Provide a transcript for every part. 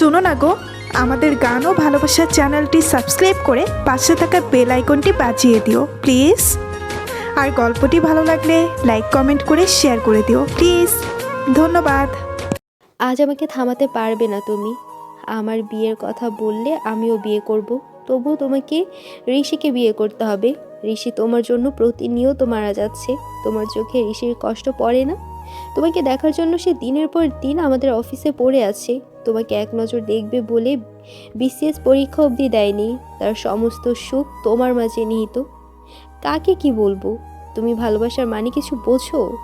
শোনো না গো, আমাদের গান ও ভালোবাসার চ্যানেলটি সাবস্ক্রাইব করে পাশে থাকা বেল আইকনটি বাজিয়ে দিও, প্লিজ। আর গল্পটি ভালো লাগলে লাইক, কমেন্ট করে শেয়ার করে দিও, প্লিজ। ধন্যবাদ। আজ আমাকে থামাতে পারবে না তুমি। আমার বিয়ের কথা বললে আমিও বিয়ে করব। তবুও তোমাকে ঋষিকে বিয়ে করতে হবে। ঋষি তোমার জন্য প্রতিনিয়ত মারা যাচ্ছে। তোমার চোখে ঋষির কষ্ট পড়ে না? তোমাকে দেখার জন্য সে দিনের পর দিন আমাদের অফিসে পড়ে আছে। তোমাকে এক নজর দেখবে বলে বিসিএস পরীক্ষা অবধি দেয়নি। তার সমস্ত সুখ তোমার মাঝে নিহিত। কাকে কি বলব? তুমি ভালোবাসার মানে কিছু বোঝো?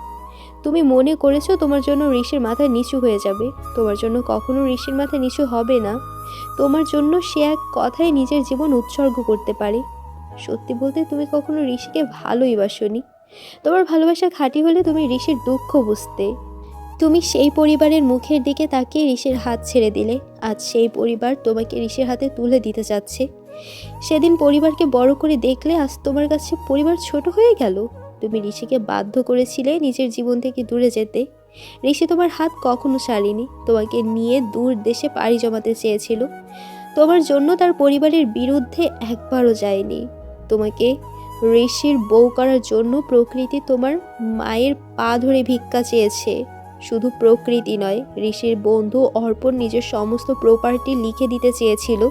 তুমি মনে করেছ তোমার জন্য ঋষির মাথা নিচু হয়ে যাবে। তোমার জন্য কখনো ঋষির মাথা নিচু হবে না। তোমার জন্য সে এক কথায় নিজের জীবন উৎসর্গ করতে পারে। সত্যি বলতে তুমি কখনো ঋষিকে ভালোই বাসনি। তোমার ভালোবাসা খাঁটি হলে তুমি ঋষির দুঃখ বুঝতে। তুমি সেই পরিবারের মুখের দিকে তাকিয়ে ঋষির হাত ছেড়ে দিলে। আজ সেই পরিবার তোমাকে ঋষির হাতে তুলে দিতে চাচ্ছে সেদিন পরিবারকে বড় করে দেখলে আজ তোমার কাছে পরিবার ছোট হয়ে গেল। তুমি ঋষিকে বাধ্য করেছিলে নিজের জীবন থেকে দূরে যেতে। ঋষি তোমার হাত কখনো ছাড়েনি। তোমাকে নিয়ে দূর দেশে পাড়ি জমাতে চেয়েছিল। তোমার জন্য তার পরিবারের বিরুদ্ধে একবারও যায়নি। তোমাকে ঋষির বউ করার জন্য প্রকৃতি তোমার মায়ের পা ধরে ভিক্ষা চেয়েছে। শুধু প্রকৃতি নয়, ঋষির বন্ধু অর্পণ নিজের সমস্ত প্রপার্টি লিখে দিতে চেয়েছিল।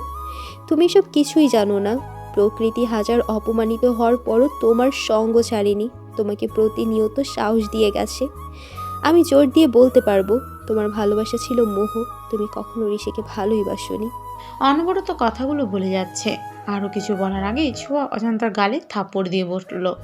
তুমি সব কিছুই জানো না। প্রকৃতি হাজার অপমানিত হওয়ার পরও তোমার সঙ্গ ছাড়েনি। তোমাকে প্রতিনিয়ত সাহস দিয়ে গেছে। আমি জোর দিয়ে বলতে পারব, তোমার ভালোবাসা ছিল মোহ। তুমি কখনো ঋষিকে ভালোই বাসনি। অনবরত কথাগুলো বলে যাচ্ছে। আরও কিছু বলার আগেই ছোঁয়া অজান্তার গালে থাপ্পড় দিয়ে বসল।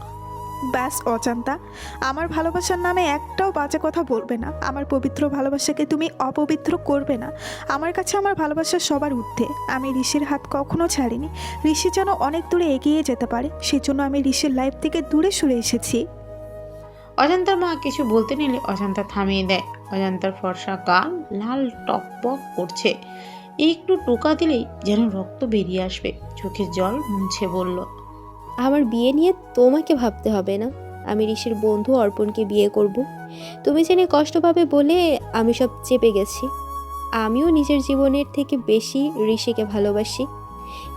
ব্যাস অজান্তা আমার ভালোবাসার নামে একটাও বাজে কথা বলবে না। আমার পবিত্র ভালোবাসাকে তুমি অপবিত্র করবে না। আমার কাছে আমার ভালোবাসা সবার ঊর্ধ্বে। আমি ঋষির হাত কখনো ছাড়িনি। ঋষি যেন অনেক দূরে এগিয়ে যেতে পারে সেজন্য আমি ঋষির লাইফ থেকে দূরে সরে এসেছি। অজান্তার মা কিছু বলতে নিলে অজান্তা থামিয়ে দেয়। অজান্তার ফর্সা গাল লাল টকবক করছে। একটু টোকা দিলেই যেন রক্ত বেরিয়ে আসবে। চোখের জল মুছে বলল, আমার বিয়ে নিয়ে তোমাকে ভাবতে হবে না। আমি ঋষির বন্ধু অর্পণকে বিয়ে করব। তুমি জেনে কষ্ট পাবে বলে আমি সব চেপে গেছি। আমিও নিজের জীবনের থেকে বেশি ঋষিকে ভালোবাসি।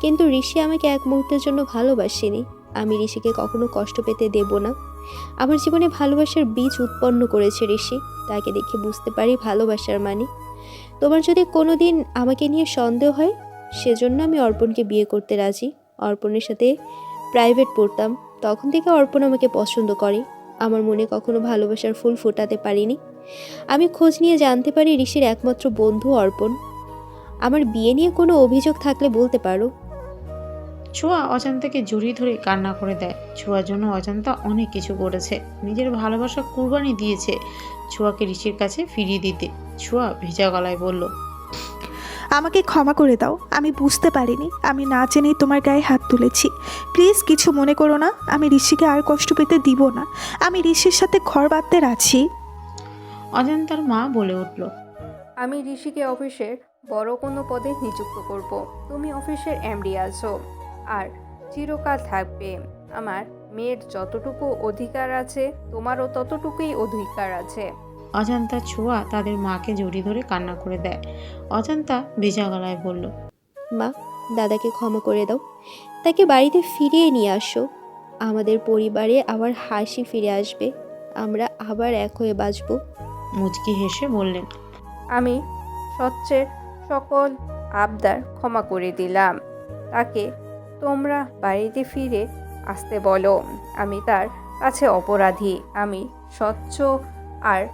কিন্তু ঋষি আমাকে এক মুহূর্তের জন্য ভালোবাসেনি। আমি ঋষিকে কখনো কষ্ট পেতে দেব না। আমার জীবনে ভালোবাসার বীজ উৎপন্ন করেছে ঋষি। তাকে দেখে বুঝতে পারি ভালোবাসার মানে। তোমার যদি কোনো দিন আমাকে নিয়ে সন্দেহ হয়, সেজন্য আমি অর্পণকে বিয়ে করতে রাজি। অর্পণের সাথে প্রাইভেট পড়তাম, তখন থেকে অর্পণ আমাকে পছন্দ করে। আমার মনে কখনো ভালোবাসার ফুল ফোটাতে পারিনি। আমি খোঁজ নিয়ে জানতে পারি ঋষির একমাত্র বন্ধু অর্পণ। আমার বিয়ে নিয়ে কোনো অভিযোগ থাকলে বলতে পারো। ছোঁয়া অজান্তাকে জড়িয়ে ধরে কান্না করে দেয়। ছোঁয়ার জন্য অজান্তা অনেক কিছু করেছে। নিজের ভালোবাসা কুরবানি দিয়েছে ছোঁয়াকে ঋষির কাছে ফিরিয়ে দিতে। ছোঁয়া ভেজা গলায় বলল আমাকে ক্ষমা করে দাও। আমি বুঝতে পারিনি। আমি না জেনেই তোমার গায়ে হাত তুলেছি। প্লিজ কিছু মনে করো না। আমি ঋষিকে আর কষ্ট পেতে দিব না। আমি ঋষির সাথে ঘর বাঁধতে রাজি। অজন্তার মা বলে উঠল আমি ঋষিকে অফিসের বড় কোনো পদে নিযুক্ত করব। তুমি অফিসের এমডি আছো। আর চিরকাল থাকবে। আমার মেয়ের যতটুকু অধিকার আছে তোমারও ততটুকুই অধিকার আছে। অজান্তা ছোঁয়া তাদের মাকে জড়িয়ে ধরে কান্না করে দেয়। অজান্তা ভেজা গলায় বলল মা দাদাকে ক্ষমা করে দাও। তাকে বাড়িতে ফিরিয়ে নিয়ে আসো। আমাদের পরিবারে আবার হাসি ফিরে আসবে। আমরা আবার এক হয়ে বাঁচবো। মুচকি হেসে বললেন আমি স্বচ্ছের সকল আবদার ক্ষমা করে দিলাম। তাকে তোমরা বাড়িতে ফিরে আসতে বলো। আমি তার কাছে অপরাধী। আমি স্বচ্ছ আর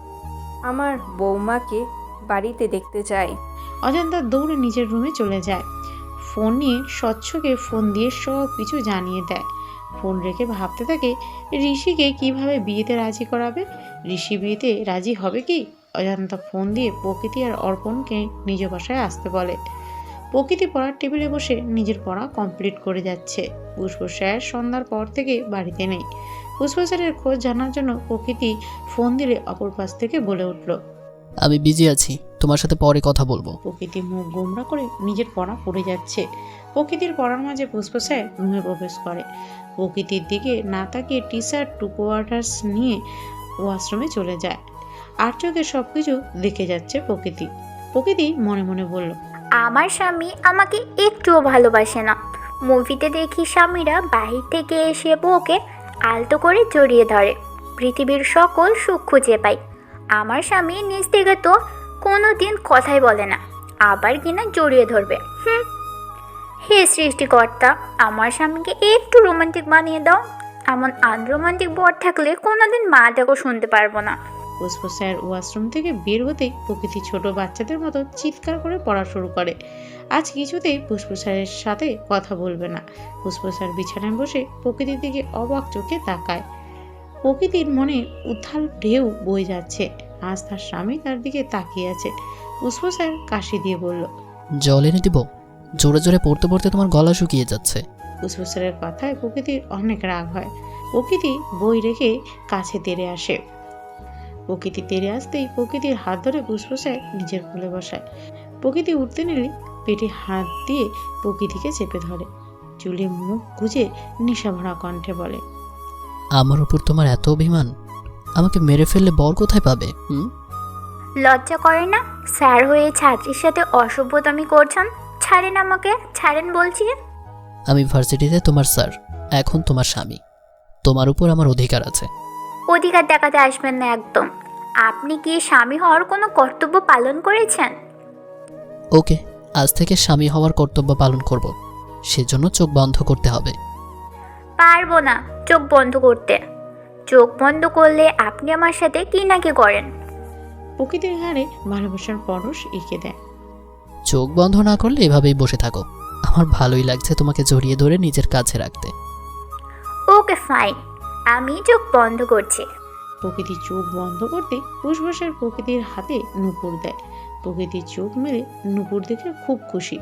আমার বৌমাকে বাড়িতে দেখতে চাই। অজান্তা দৌড়ে নিজের রুমে চলে যায়। ফোন স্বচ্ছকে ফোন দিয়ে সব কিছু জানিয়ে দেয়। ফোন রেখে ভাবতে থাকে, ঋষিকে কীভাবে বিয়েতে রাজি করাবে? ঋষি বিয়েতে রাজি হবে কি? অজান্তা ফোন দিয়ে প্রকৃতি আর অর্পণকে নিজ বাসায় আসতে বলে। প্রকৃতি পড়ার টেবিলে বসে নিজের পড়া কমপ্লিট করে যাচ্ছে। পুষ্প স্যার সন্ধ্যার পর থেকে বাড়িতে নেই। স্যারের খোঁজ জানার জন্য প্রকৃতি ফোন দিলে অপর পাশ থেকে বলে উঠল আমি বিজি আছি তোমার সাথে পরে কথা বলব। প্রকৃতি মুখ গোমরা করে নিজের পড়া পড়ে যাচ্ছে। প্রকৃতির পড়ার মাঝে স্যার রুমে প্রবেশ করে। প্রকৃতির দিকে না তাকিয়ে টি শার্ট টু কোয়ার্টার্স নিয়ে ওয়াশরুমে চলে যায়। আর চোখে সব কিছু দেখে যাচ্ছে প্রকৃতি। প্রকৃতি মনে মনে বলল আমার স্বামী আমাকে একটুও ভালোবাসে না। মুভিতে দেখি স্বামীরা বাহির থেকে এসে বউকে আলতো করে জড়িয়ে ধরে। পৃথিবীর সকল সুখ খুঁজে পাই। আমার স্বামী নিজ থেকে তো কোনো দিন কথাই বলে না। আবার কিনা জড়িয়ে ধরবে। হুম। হে সৃষ্টিকর্তা, আমার স্বামীকে একটু রোমান্টিক বানিয়ে দাও। এমন আনরোমান্টিক বর থাকলে কোনোদিন মা ডাকও শুনতে পারব না। পুষ্প স্যার ওয়াশরুম থেকে বের হতেই প্রকৃতি ছোট বাচ্চাদের মতো চিৎকার করে পড়া শুরু করে। আজ কিছুতেই পুষ্প স্যারের সাথে কথা বলবে না। পুষ্প স্যার বিছানায় বসে প্রকৃতির দিকে অবাক চোখে তাকায়। প্রকৃতির মনে উত্থাল ঢেউ বয়ে যাচ্ছে। আজ তার স্বামী তার দিকে তাকিয়ে আছে। পুষ্প স্যার কাশি দিয়ে বলল জল এনে দিব। জোরে জোরে পড়তে পড়তে তোমার গলা শুকিয়ে যাচ্ছে। পুষ্প স্যারের কথায় প্রকৃতির অনেক রাগ হয়। প্রকৃতি বই রেখে কাছে তেড়ে আসে। প্রকৃতি তেড়ে আসতেই প্রকৃতির হাত ধরে পুষ্প স্যার নিজের কোলে বসায়। প্রকৃতি উঠতে নিলে পেটে হাত দিয়ে প্রকৃতিকে চেপে ধরে। চুলে মুখ গুজে নিশাভরা কণ্ঠে বলে আমার উপর তোমার এত অভিমান? আমাকে মেরে ফেললে বর কোথায় পাবে হুম? লজ্জা করে না? স্যার হয়ে ছাত্রীর সাথে অসভ্যতামি করছেন ছাড়েন আমাকে ছাড়েন বলছি। আমি ভার্সিটিতে তোমার স্যার এখন তোমার স্বামী। তোমার উপর আমার অধিকার আছে। অধিকার দেখাতে আসবেন না একদম। আপনি কি স্বামী হওয়ার কোনো কর্তব্য পালন করেছেন? ওকে আজ থেকে স্বামী হওয়ার কর্তব্য পালন করব। সেজন্য চোখ বন্ধ করতে হবে। পারব না চোখ বন্ধ করতে। চোখ বন্ধ করলে আপনি আমার সাথে কি নাকি করেন? প্রকৃতির ঘাড়ে ভালোবাসার পরশ এঁকে দেয়। চোখ বন্ধ না করলে এভাবেই বসে থাকো। আমার ভালোই লাগছে তোমাকে জড়িয়ে ধরে নিজের কাছে রাখতে। Okay fine. আমি চোখ বন্ধ করছি। প্রকৃতি চোখ বন্ধ করতে পুষ্পসের প্রকৃতির হাতে নুপুর দেয়। প্রকৃতির চোখ মেলে নুপুর দেখে খুব খুশি।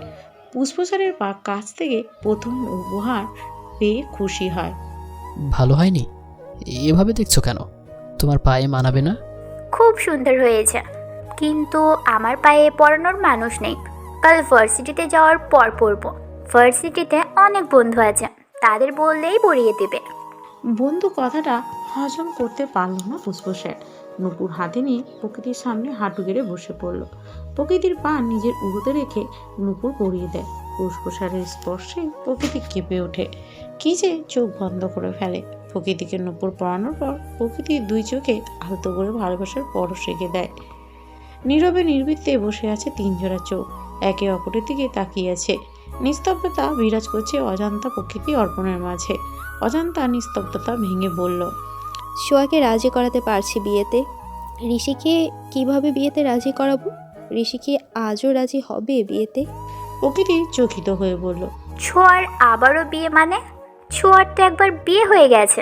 পুষ্পসারের পা কাছ থেকে প্রথম উপহার পেয়ে খুশি হয়। ভালো হয়নি? এভাবে দেখছ কেন? তোমার পায়ে মানাবে না? খুব সুন্দর হয়েছে। কিন্তু আমার পায়ে পড়ানোর মানুষ নেই। কাল ভার্সিটিতে যাওয়ার পর পড়ব। ভার্সিটিতে অনেক বন্ধু আছে। তাদের বললেই পড়িয়ে দেবে। বন্ধু কথাটা হজম করতে পারল না পুষ্পসের। নুপুর হাতে নিয়ে প্রকৃতির সামনে হাঁটু গেড়ে বসে পড়ল। প্রকৃতির পা নিজের উড়োতে রেখে নুপুর পরিয়ে দেয়। পুষ্পসারের স্পর্শে প্রকৃতি কেঁপে ওঠে। কি যে চোখ বন্ধ করে ফেলে। প্রকৃতিকে নুপুর পড়ানোর পর প্রকৃতির দুই চোখে আলতো করে ভালোবাসার পরশ রেখে দেয়। নীরবে নির্বৃত্তে বসে আছে তিনজোড়া চোখ। একে অপরের দিকে তাকিয়ে আছে। নিস্তব্ধতা বিরাজ করছে অজান্তা প্রকৃতি অর্পণের মাঝে। অজান্তা নিস্তব্ধতা ভেঙে বলল সোয়াকে রাজি করাতে পারছি বিয়েতে। ঋষিকে কীভাবে বিয়েতে রাজি করাবো? ঋষি কি আজও রাজি হবে বিয়েতে? প্রকৃতি চকিত হয়ে বলল ছোঁয়ার আবারও বিয়ে মানে? ছোঁয়ার তো একবার বিয়ে হয়ে গেছে।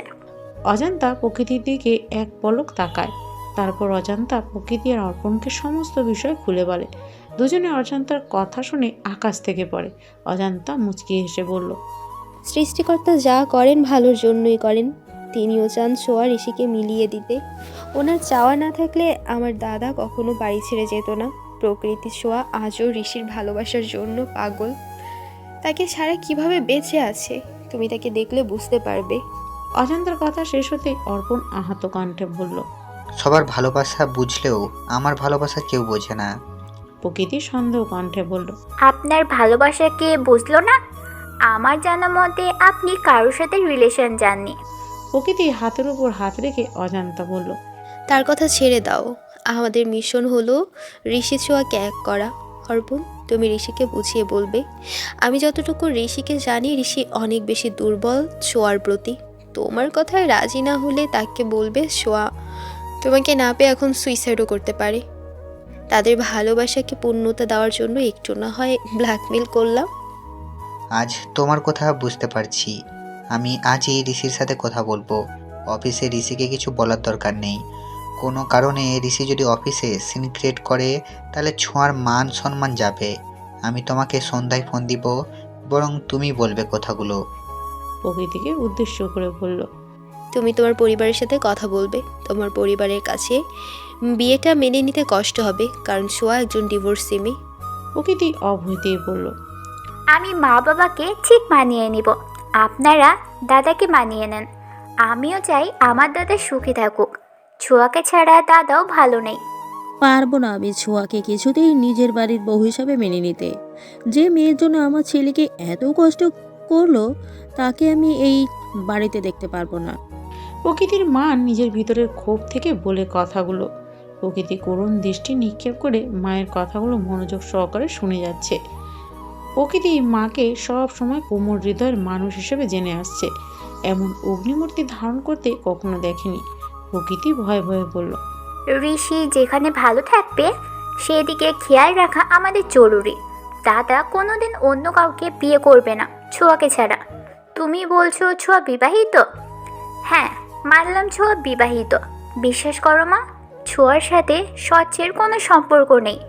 অজান্তা প্রকৃতির দিকে এক পলক তাকায়। তারপর অজান্তা প্রকৃতি আর অর্পণকে সমস্ত বিষয় খুলে বলে। দুজনে অজান্তার কথা শুনে আকাশ থেকে পড়ে। অজান্তা মুচকি হেসে বলল সৃষ্টিকর্তা যা করেন ভালোর জন্যই করেন। তিনিও চান সোয়া ঋষিকে মিলিয়ে দিতে। ওনার চাওয়া না থাকলে আমার দাদা কখনো বাড়ি ছেড়ে যেত না। প্রকৃতি সোয়া আজও ঋষির ভালোবাসার জন্য পাগল। তাকে ছাড়া কীভাবে বেঁচে আছে তুমি তাকে দেখলে বুঝতে পারবে। অজান্তার কথা শেষ হতে অর্পণ আহত কণ্ঠে বলল সবার ভালোবাসা বুঝলেও আমার ভালোবাসা কেউ বোঝে না। প্রকৃতি সন্দেহ কণ্ঠে বলল আপনার ভালোবাসা কে বুঝলো না? আমার জানা মতে আপনি কারোর সাথে রিলেশন যাননি প্রকৃতি হাতের উপর হাত রেখে অজান্তা বলল তার কথা ছেড়ে দাও। আমাদের মিশন হলো ঋষি ছোঁয়াকে এক করা। অর্পণ তুমি ঋষিকে বুঝিয়ে বলবে আমি যতটুকু ঋষিকে জানি ঋষি অনেক বেশি দুর্বল ছোঁয়ার প্রতি। তোমার কথায় রাজি না হলে তাকে বলবে ছোঁয়া তোমাকে না পেয়ে এখন সুইসাইডও করতে পারে। তাদের ভালোবাসাকে পূর্ণতা দেওয়ার জন্য একটু না হয় ব্ল্যাকমেল করলাম। আজ তোমার কথা বুঝতে পারছি। আমি আজই ঋষির সাথে কথা বলব। অফিসে ঋষিকে কিছু বলার দরকার নেই। কোনো কারণে ঋষি যদি অফিসে সিন ক্রিয়েট করে তাহলে ছোঁয়ার মান সম্মান যাবে। আমি তোমাকে সন্ধ্যায় ফোন দিব বরং তুমি বলবে কথাগুলো। প্রকৃতিকে উদ্দেশ্য করে বলল তুমি তোমার পরিবারের সাথে কথা বলবে। তোমার পরিবারের কাছে বিয়েটা মেনে নিতে কষ্ট হবে কারণ সোয়া একজন ডিভোর্সি মেয়ে। প্রকৃতি অভয় দিয়ে বলল আমি মা বাবাকে ঠিক মানিয়ে নিব। আপনারা দাদাকে মানিয়ে নেন। আমিও চাই আমার দাদা সুখী থাকুক। ছোঁয়াকে ছাড়া দাদাও ভালো নেই। পারব না আমি ছোঁয়াকে কিছুতেই নিজের বাড়ির বউ হিসাবে মেনে নিতে। যে মেয়ের জন্য আমার ছেলেকে এত কষ্ট করল তাকে আমি এই বাড়িতে দেখতে পারব না। প্রকৃতির মা নিজের ভিতরের ক্ষোভ থেকে বলে কথাগুলো। প্রকৃতি করুণ দৃষ্টি নিক্ষেপ করে মায়ের কথাগুলো মনোযোগ সহকারে শুনে যাচ্ছে। প্রকৃতি মাকে সব সময় কোমর হৃদয়ের মানুষ হিসেবে জেনে আসছে। এমন অগ্নিমূর্তি ধারণ করতে কখনো দেখেনি। প্রকৃতি ভয়ে ভয়ে বলল, ঋষি যেখানে ভালো থাকবে, সেদিকে খেয়াল রাখা আমাদের জরুরি। দাদা কোনোদিন অন্য কাউকে বিয়ে করবে না, ছোঁয়াকে ছাড়া। তুমি বলছো ছোঁয়া বিবাহিত? হ্যাঁ মানলাম ছোঁয়া বিবাহিত। বিশ্বাস করো মা, ছোঁয়ার সাথে স্বচ্ছের কোনো সম্পর্ক নেই।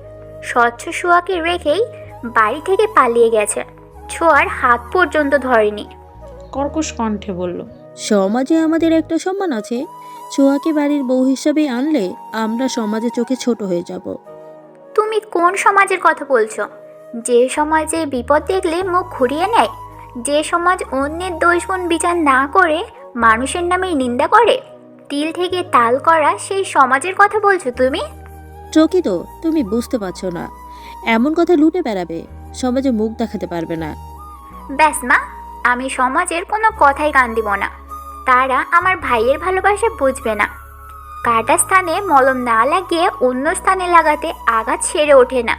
স্বচ্ছ ছোঁয়াকে রেখেই বাড়ি থেকে পালিয়ে গেছে। ছোঁয়ার হাত পর্যন্ত ধরেনি। কর্কশ কণ্ঠে বলল সমাজে আমাদের একটা সম্মান আছে। ছোঁয়াকে বাড়ির বউ হিসাবে আনলে আমরা সমাজে চোখে ছোট হয়ে যাব। তুমি কোন সমাজের কথা বলছো? যে সমাজে বিপদ দেখলে মুখ ঘুরিয়ে নেয়। যে সমাজ অন্যের দোষগুণ বিচার না করে মানুষের নামে নিন্দা করে। তিল থেকে তাল করা সেই সমাজের কথা বলছো তুমি? চকি তো তুমি বুঝতে পারছ না। এমন কথা লুটে বেড়াবে, সমাজে মুখ দেখাতে পারবে না। ব্যাস মা, আমি সমাজের কোনো কথাই কান দিব না। তারা আমার ভাইয়ের ভালোবাসা বুঝবে না। কাটা স্থানে মলম না লাগিয়ে অন্য স্থানে লাগাতে আঘাত সেরে ওঠে না।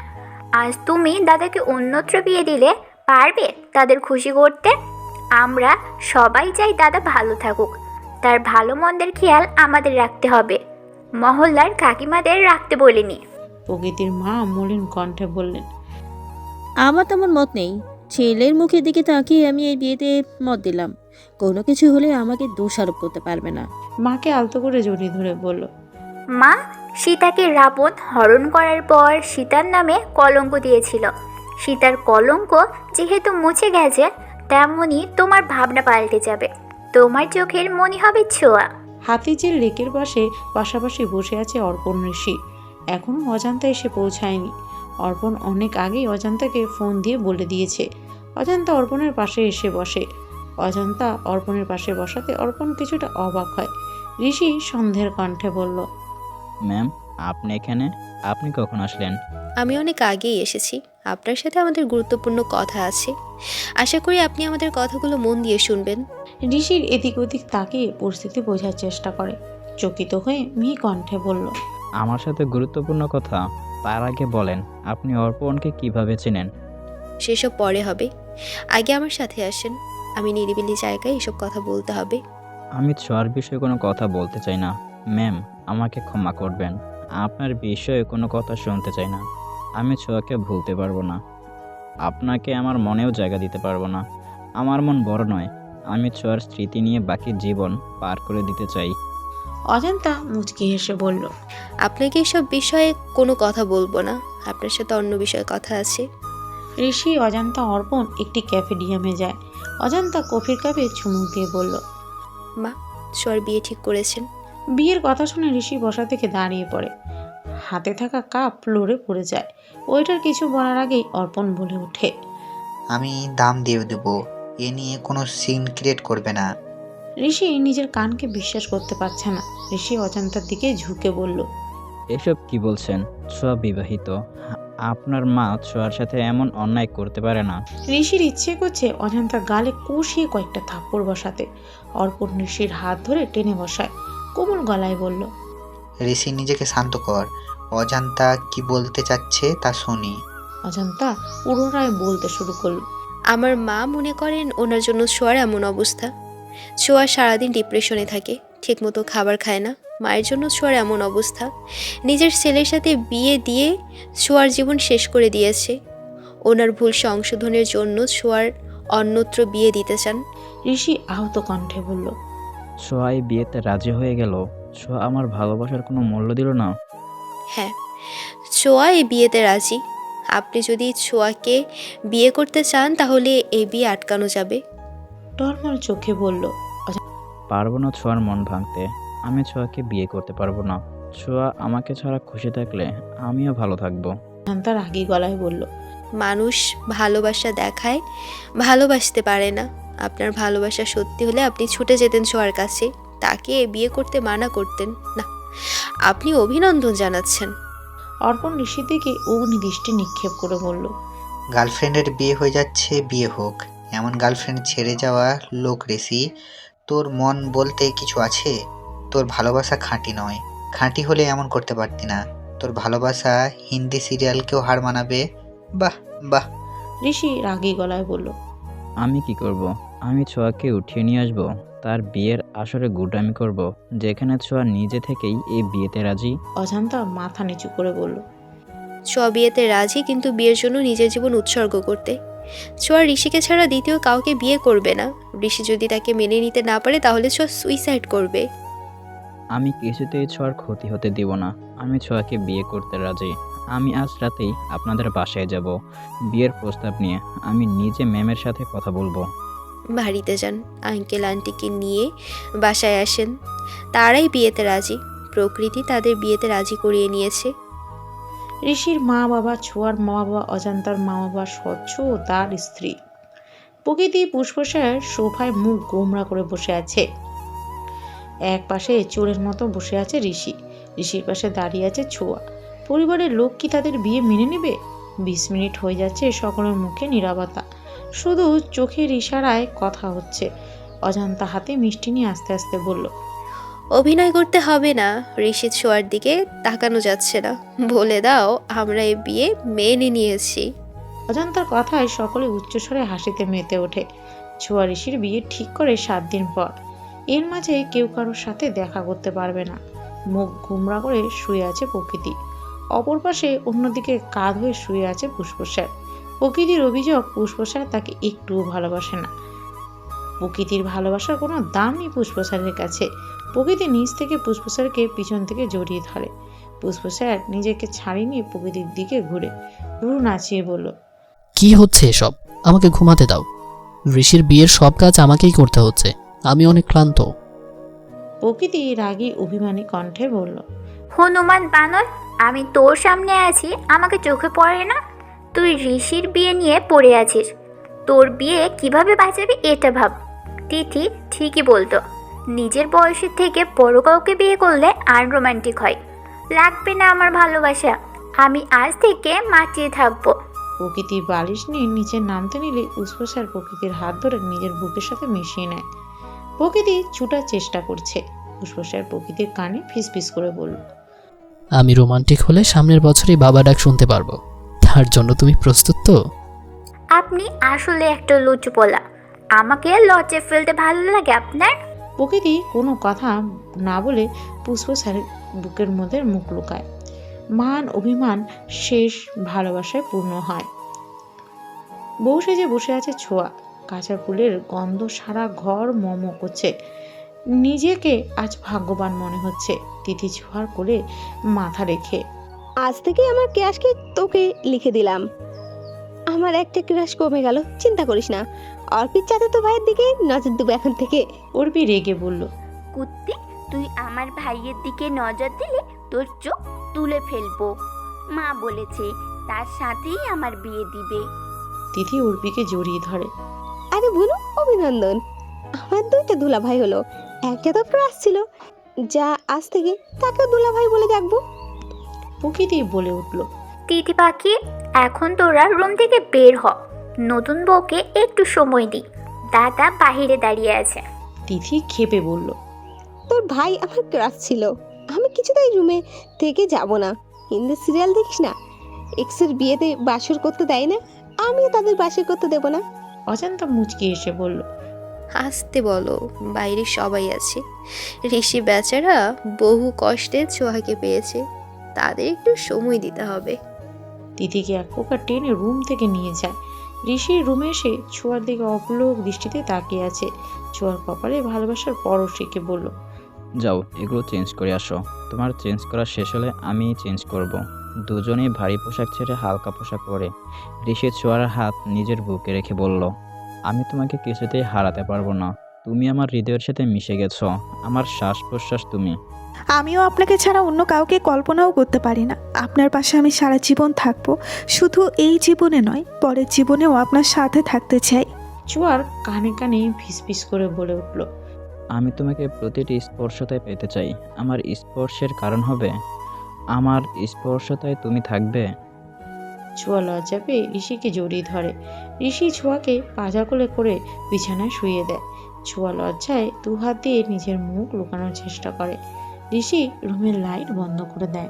আজ তুমি দাদাকে অন্যত্র বিয়ে দিলে পারবে তাদের খুশি করতে? আমরা সবাই চাই দাদা ভালো থাকুক। তার ভালো মন্দের খেয়াল আমাদের রাখতে হবে। মহল্লার কাকিমাদের রাখতে বলিনি। প্রকৃতির মা মলিন কণ্ঠে বললেন আমার তেমন মত নেই। ছেলের মুখের দিকে তাকিয়ে আমি এই বিয়েতে মত দিলাম। কোনো কিছু হলে আমাকে দোষারোপ করতে পারবে না। মাকে আলতো করে জড়িয়ে ধরে বলল মা সীতাকে রাবণ হরণ করার পর সীতার নামে কলঙ্ক দিয়েছিল। সীতার কলঙ্ক যেহেতু মুছে গেছে তেমনি তোমার ভাবনা পাল্টে যাবে। তোমার চোখের মনে হবে ছোঁয়া। হাতিঝিল লেকের পাশে পাশাপাশি বসে আছে অর্পণ ঋষি। এখনও অজান্তা এসে পৌঁছায়নি। অর্পণ অনেক আগেই অজান্তাকে ফোন দিয়ে বলে দিয়েছে। অজান্তা অর্পণের পাশে এসে বসে। অজান্তা অর্পণের পাশে বসাতে অর্পণ কিছুটা অবাক হয়। ঋষি সন্ধ্যের কণ্ঠে বলল ম্যাম আপনি এখানে? আপনি কখন আসলেন? আমি অনেক আগেই এসেছি। আপনার সাথে আমাদের গুরুত্বপূর্ণ কথা আছে। আশা করি আপনি আমাদের কথাগুলো মন দিয়ে শুনবেন। ঋষির এদিক ওদিক তাকিয়ে পরিস্থিতি বোঝার চেষ্টা করে। চকিত হয়ে মিহি কণ্ঠে বলল আমার সাথে গুরুত্বপূর্ণ কথা তার আগে বলেন আপনি অর্পণকে কীভাবে চেনেন? সেসব পরে হবে। আগে আমার সাথে আসেন আমি নিরিবিলি জায়গায় এসব কথা বলতে হবে। আমি ছোঁয়ার বিষয়ে কোনো কথা বলতে চাই না। ম্যাম আমাকে ক্ষমা করবেন। আপনার বিষয়ে কোনো কথা শুনতে চাই না। আমি ছোঁয়াকে ভুলতে পারব না। আপনাকে আমার মনেও জায়গা দিতে পারব না। আমার মন বড় নয়। আমি ছোঁয়ার স্মৃতি নিয়ে বাকি জীবন পার করে দিতে চাই। অজান্তা মুচকি হেসে বলল আপনাকে এসব বিষয়ে কোনো কথা বলব না। আপনার সাথে অন্য বিষয়ে কথা আছে। ঋষি অজান্তা অর্পণ একটি ক্যাফেডিয়ামে যায়। অজান্তা কফির কাপে চুমুক দিয়ে বলল মা সর বিয়ে ঠিক করেছেন। বিয়ের কথা শুনে ঋষি বসা থেকে দাঁড়িয়ে পড়ে। হাতে থাকা কাপ ফ্লোরে পড়ে যায়। ওইটার কিছু বলার আগেই অর্পণ বলে ওঠে আমি দাম দিয়ে দেবো। এ নিয়ে কোনো সিন ক্রিয়েট করবে না। ঋষি নিজের কানকে বিশ্বাস করতে পারছে না। ঋষি অজান্তার দিকে ঝুঁকে বলল এসব কি বলছেন? ছোঁয়া বিবাহিত আপনার মা ছোঁয়ার সাথে এমন অন্যায় করতে পারে না। ঋষির ইচ্ছে করছে অজান্তার গালে কষিয়ে কয়েকটা থাপ্পড় বসাতে। অর্পণ ঋষির হাত ধরে টেনে বসায়। কোমল গলায় বলল ঋষি নিজেকে শান্ত কর। অজান্তা কি বলতে চাচ্ছে তা শুনি। অজান্তা পুনরায় বলতে শুরু করল আমার মা মনে করেন ওনার জন্য ছোঁয়ার এমন অবস্থা। ছোঁয়া সারাদিন ডিপ্রেশনে থাকে ঠিকমতো খাবার খায় না মায়ের জন্য ছোঁয়ার এমন অবস্থা। নিজের ছেলের সাথে বিয়ে দিয়ে ছোঁয়ার জীবন শেষ করে দিয়েছে। ওনার ভুল সংশোধনের জন্য ছোঁয়ার অন্যত্র বিয়ে দিতে চান। ঋষি আহত কণ্ঠে বলল ছোঁয়া এই বিয়েতে রাজি হয়ে গেল। ছোঁয়া আমার ভালোবাসার কোনো মূল্য দিল না। হ্যাঁ ছোঁয়া এই বিয়েতে রাজি। আপনি যদি ছোঁয়াকে বিয়ে করতে চান তাহলে এই বিয়ে আটকানো যাবে। টলমল চোখে বলল পারব না ছোঁয়ার মন ভাঙতে। আমি ছোঁয়াকে বিয়ে করতে পারব না। ছোঁয়া আমাকে ছাড়া খুশি থাকলে আমিও ভালো থাকব। অজান্তা রাগী গলায় বলল মানুষ ভালোবাসা দেখায় ভালোবাসতে পারে না। আপনার ভালোবাসা সত্যি হলে আপনি ছুটে যেতেন ছোঁয়ার কাছে। তাকে বিয়ে করতে মানা করতেন। না আপনি অভিনন্দন জানাচ্ছেন। অর্পণ ঋষির দিকে অগ্নিদৃষ্টি নিক্ষেপ করে বলল গার্লফ্রেন্ডের বিয়ে হয়ে যাচ্ছে বিয়ে হোক। এমন গার্লফ্রেন্ড ছেড়ে যাওয়া লোক ঋষি তোর মন বলতে কিছু আছে? তোর ভালোবাসা খাঁটি নয়। খাঁটি হলে এমন করতে পারতি না। তোর ভালোবাসা হিন্দি সিরিয়ালকেও হার মানাবে। বাহ বাহ। ঋষি রাগী গলায় বলল আমি কি করব? আমি ছোঁয়াকে উঠিয়ে নিয়ে আসব। তার বিয়ের আসরে গুডামি করব। যেখানে ছোঁয়া নিজে থেকেই এই বিয়েতে রাজি। অজান্তা মাথা নিচু করে বলল ছোঁয়া বিয়েতে রাজি কিন্তু বিয়ের জন্য নিজের জীবন উৎসর্গ করতে ছোঁয়া ঋষিকে ছাড়া দ্বিতীয় কাউকে বিয়ে করবে না। ঋষি যদি তাকে মেনে নিতে না পারে তাহলে ছোঁয়া সুইসাইড করবে। আমি কিছুতেই ছোঁয়ার ক্ষতি হতে দিব না। আমি ছোঁয়াকে বিয়ে করতে রাজি। আমি আজ রাতেই আপনাদের বাসায় যাব। বিয়ের প্রস্তাব নিয়ে আমি নিজে ম্যামের সাথে কথা বলব। বাড়িতে যান। আঙ্কেল আন্টিকে নিয়ে বাসায় আসেন। তারাই বিয়েতে রাজি। প্রকৃতি তাদের বিয়েতে রাজি করিয়ে নিয়েছে। ঋষির মা বাবা ছোঁয়ার মা বাবা অজান্তার মা বাবা স্বচ্ছ ও তার স্ত্রী। প্রকৃতি পুষ্পসার সোফায় মুখ গোমরা করে বসে আছে। এক পাশে চোরের মতো বসে আছে ঋষি। ঋষির পাশে দাঁড়িয়ে আছে ছোঁয়া। পরিবারের লোক কি তাদের বিয়ে মেনে নেবে? বিশ মিনিট হয়ে যাচ্ছে সকলের মুখে নিরাপত্তা। শুধু চোখের ইশারায় কথা হচ্ছে। অজান্তা হাতে মিষ্টি নিয়ে আস্তে আস্তে বলল অভিনয় করতে হবে না। ঋষি শোয়ার দিকে তাকানো যাচ্ছে না। বলে দাও, আমরা এই বিয়ে মেনে নিয়েছি। অজান্তার কথায় সকলে উচ্চস্বরে হাসিতে মেতে ওঠে। ছোঁয়া ঋষির বিয়ে ঠিক করে সাত দিন পর। এর মাঝে কেউ কারোর সাথে দেখা করতে পারবে না। মুখ গুমরা করে শুয়ে আছে প্রকৃতি। অপর পাশে অন্যদিকে কাঁধ হয়ে শুয়ে আছে পুষ্পস্যার প্রকৃতির অভিযোগ পুষ্পস্যার তাকে একটুও ভালোবাসে না। প্রকৃতির ভালোবাসার কোনো দাম নেই পুষ্পস্যারের কাছে। প্রকৃতি নিচ থেকে পুষ্পস্যারকে পিছন থেকে জড়িয়ে ধরে। পুষ্পস্যার নিজেকে ছাড়িয়ে নিয়ে প্রকৃতির দিকে ঘুরে। রু নাচিয়ে বলল কি হচ্ছে এসব? আমাকে ঘুমাতে দাও। ঋষির বিয়ের সব কাজ আমাকেই করতে হচ্ছে। আমি অনেক ক্লান্ত। প্রকৃতি রাগী অভিমানী কণ্ঠে বলল হনুমান বানর আমি তোর সামনে আছি আমাকে চোখে পড়ে না? তুই ঋষির বিয়ে নিয়ে পড়ে আছিস। তোর বিয়ে কীভাবে বাঁচাবি এটা ভাব। তিথি ঠিকই বলতো। নিজের বয়সের থেকে বড় কাউকে বিয়ে করলে আনরোম্যান্টিক হয়। লাগবে না আমার ভালোবাসা। আমি আজ থেকে মাটিয়ে থাকব। প্রকৃতি বালিশ নিয়ে নিচে নামতে নিলে উষ্পসার প্রকৃতির হাত ধরে নিজের বুকের সাথে মিশিয়ে নেয়। প্রকৃতি ছুটার চেষ্টা করছে। উষ্পসার প্রকৃতির কানে ফিসফিস করে বলল আমি রোমান্টিক হলে সামনের বছরই বাবা ডাক শুনতে পারব। তার জন্য তুমি প্রস্তুত তো? আপনি আসলে একটা লুচু পোলা আমাকে লজ্জে ফেলতে ভালো লাগে আপনার? প্রকৃতি কোনো কথা না বলে পুষ্প স্যারের বুকের মধ্যে মুখ লুকায়। মান, অভিমান, শেষ ভালোবাসায় পূর্ণ হয়। বউ সেজে বসে আছে ছোঁয়া। কাঁচা ফুলের গন্ধ সারা ঘর মম করছে। নিজেকে আজ ভাগ্যবান মনে হচ্ছে, তিথি ছোঁয়ার কোলে মাথা রেখে। আজ থেকে আমার ক্রাশকে তোকে লিখে দিলাম। আমার একটা ক্রাশ কমে গেল চিন্তা করিস না। অর্পিত চাতে তো ভাইয়ের দিকে নজর দেবো এখন থেকে। অর্পি রেগে বলল কুত্তি তুই আমার ভাইয়ের দিকে নজর দিলে তোর চোখ তুলে ফেলব। মা বলেছে তার সাথেই আমার বিয়ে দিবে। তিথি উর্পিকে জড়িয়ে ধরে। আরে বলু অভিনন্দন। আমার দুইটা দুলা ভাই হলো। একটা তো ক্রাশ ছিল যা আজ থেকে তাকেও দুলা ভাই বলে ডাকবো। প্রকৃতি বলে উঠল তিথি পাখি এখন তোরা রুম থেকে বের হ। নতুন বউকে একটু সময় দি। দাদা বাহিরে দাঁড়িয়ে আছে। তিথি খেপে বলল তোর ভাই আমার ক্রাশ ছিল। আমি কিছুতেই রুমে থেকে যাব না। হিন্দি সিরিয়াল দেখিস না? এক্সের বিয়েতে বাসর করতে দেয় না? আমিও তাদের বাসর করতে দেবো না? অজান্তা মুচকি এসে বলল আসতে বলো বাইরে সবাই আছে। ঋষি বেচারা বহু কষ্টে ছোঁয়াকে পেয়েছে। তাদের একটু সময় দিতে হবে। তিথিকে এক প্রকার টেনে রুম থেকে নিয়ে যায়। ঋষির রুমে এসে ছোঁয়ার দিকে অপলোক দৃষ্টিতে তাকিয়ে আছে। ছোঁয়ার কপালে ভালোবাসার পরশ রেখে বলল, যাও, এগুলো চেঞ্জ করে আসো। তোমার চেঞ্জ করা শেষ হলে আমি চেঞ্জ করব। দুজনে ভারী পোশাক ছেড়ে হালকা পোশাক পরে। ঋষি ছোঁয়ার হাত নিজের বুকে রেখে বলল, আমি তোমাকে কিছুতেই হারাতে পারব না। তুমি আমার হৃদয়ের সাথে মিশে গেছো। আমার শ্বাস প্রশ্বাস তুমি। আমিও আপনাকে ছাড়া অন্য কাউকে কল্পনাও করতে পারি না। আপনার পাশে আমি সারা জীবন থাকব। শুধু এই জীবনে নয় পরের জীবনেও আপনার সাথে থাকতে চাই। ছোঁয়ার কানে কানে ফিসফিস করে বলে উঠল আমি তোমাকে প্রতিটি স্পর্শতে পেতে চাই। আমার স্পর্শের কারণ হবে আমার স্পর্শতায় তুমি থাকবে। ছোঁয়া লজ্জা পেয়ে ঋষিকে জড়িয়ে ধরে। ঋষি ছোঁয়াকে পাজা কোলে করে বিছানায় শুয়ে দেয়। ছোঁয়া লজ্জায় দু হাত দিয়ে নিজের মুখ লুকানোর চেষ্টা করে। ঋষি রুমের লাইট বন্ধ করে দেয়।